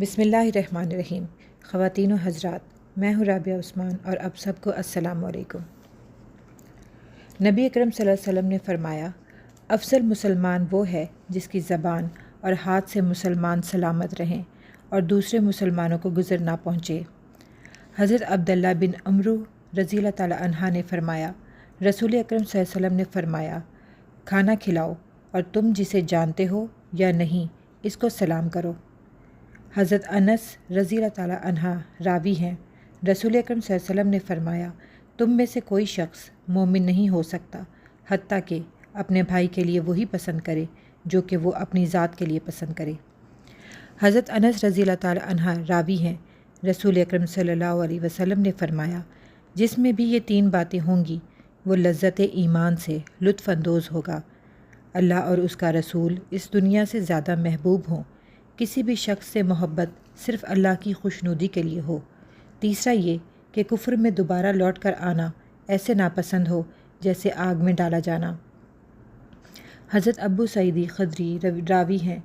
بسم اللہ الرحمن الرحیم۔ خواتین و حضرات، میں ہوں رابعہ عثمان اور اب سب کو السلام علیکم۔ نبی اکرم صلی اللہ علیہ وسلم نے فرمایا، افضل مسلمان وہ ہے جس کی زبان اور ہاتھ سے مسلمان سلامت رہیں اور دوسرے مسلمانوں کو گزر نہ پہنچے۔ حضرت عبداللہ بن امرو رضی اللہ تعالیٰ عنہ نے فرمایا، رسول اکرم صلی اللہ علیہ وسلم نے فرمایا، کھانا کھلاؤ اور تم جسے جانتے ہو یا نہیں، اس کو سلام کرو۔ حضرت انس رضی اللہ تعالیٰ عنہ راوی ہیں۔ رسول اکرم صلی اللہ علیہ وسلم نے فرمایا، تم میں سے کوئی شخص مومن نہیں ہو سکتا، حتیٰ کہ اپنے بھائی کے لیے وہی پسند کرے، جو کہ وہ اپنی ذات کے لیے پسند کرے۔ حضرت انس رضی اللہ تعالیٰ عنہ راوی ہیں۔ رسول اکرم صلی اللہ علیہ وسلم نے فرمایا، جس میں بھی یہ تین باتیں ہوں گی، وہ لذت ایمان سے لطف اندوز ہوگا۔ اللہ اور اس کا رسول اس دنیا سے زیادہ محبوب ہوں۔ کسی بھی شخص سے محبت صرف اللہ کی خوشنودی کے لیے ہو۔ تیسرا یہ کہ کفر میں دوبارہ لوٹ کر آنا ایسے ناپسند ہو جیسے آگ میں ڈالا جانا۔ حضرت ابو سعیدی خدری راوی ہیں۔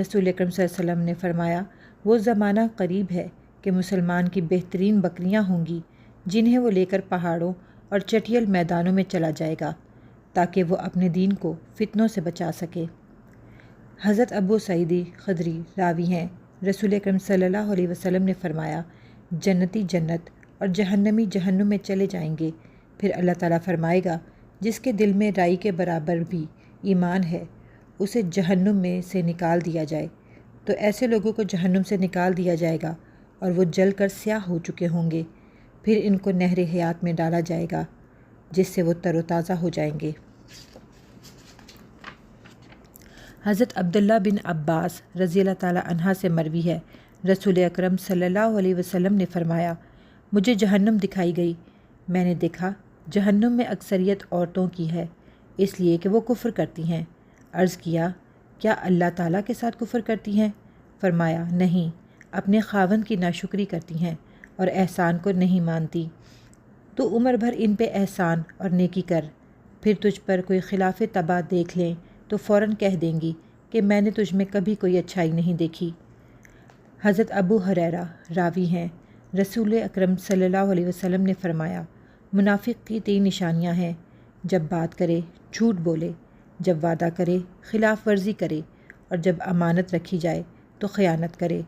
رسول اکرم صلی اللہ علیہ وسلم نے فرمایا، وہ زمانہ قریب ہے کہ مسلمان کی بہترین بکریاں ہوں گی، جنہیں وہ لے کر پہاڑوں اور چٹیل میدانوں میں چلا جائے گا تاکہ وہ اپنے دین کو فتنوں سے بچا سکے۔ حضرت ابو سعیدی خدری راوی ہیں۔ رسول اکرم صلی اللہ علیہ وسلم نے فرمایا، جنتی جنت اور جہنمی جہنم میں چلے جائیں گے۔ پھر اللہ تعالیٰ فرمائے گا، جس کے دل میں رائی کے برابر بھی ایمان ہے، اسے جہنم میں سے نکال دیا جائے۔ تو ایسے لوگوں کو جہنم سے نکال دیا جائے گا اور وہ جل کر سیاہ ہو چکے ہوں گے۔ پھر ان کو نہر حیات میں ڈالا جائے گا، جس سے وہ تر و تازہ ہو جائیں گے۔ حضرت عبداللہ بن عباس رضی اللہ تعالیٰ عنہ سے مروی ہے۔ رسول اکرم صلی اللہ علیہ وسلم نے فرمایا، مجھے جہنم دکھائی گئی۔ میں نے دیکھا، جہنم میں اکثریت عورتوں کی ہے، اس لیے کہ وہ کفر کرتی ہیں۔ عرض کیا کیا اللہ تعالیٰ کے ساتھ کفر کرتی ہیں؟ فرمایا، نہیں، اپنے خاون کی ناشکری کرتی ہیں اور احسان کو نہیں مانتی۔ تو عمر بھر ان پہ احسان اور نیکی کر، پھر تجھ پر کوئی خلاف تباہ دیکھ لیں۔ تو فوراً کہہ دیں گی کہ میں نے تجھ میں کبھی کوئی اچھائی نہیں دیکھی۔ حضرت ابو حریرہ راوی ہیں۔ رسول اکرم صلی اللہ علیہ وسلم نے فرمایا، منافق کی تین نشانیاں ہیں۔ جب بات کرے، جھوٹ بولے۔ جب وعدہ کرے، خلاف ورزی کرے۔ اور جب امانت رکھی جائے، تو خیانت کرے۔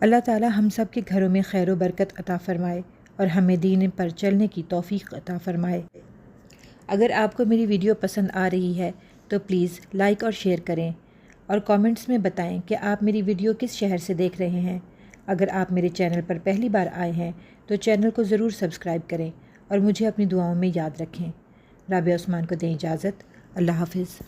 اللہ تعالی ہم سب کے گھروں میں خیر و برکت عطا فرمائے اور ہمیں دین پر چلنے کی توفیق عطا فرمائے۔ اگر آپ کو میری ویڈیو پسند آ رہی ہے تو پلیز لائک اور شیئر کریں اور کامنٹس میں بتائیں کہ آپ میری ویڈیو کس شہر سے دیکھ رہے ہیں۔ اگر آپ میرے چینل پر پہلی بار آئے ہیں تو چینل کو ضرور سبسکرائب کریں اور مجھے اپنی دعاؤں میں یاد رکھیں۔ رابعہ عثمان کو دیں اجازت۔ اللہ حافظ۔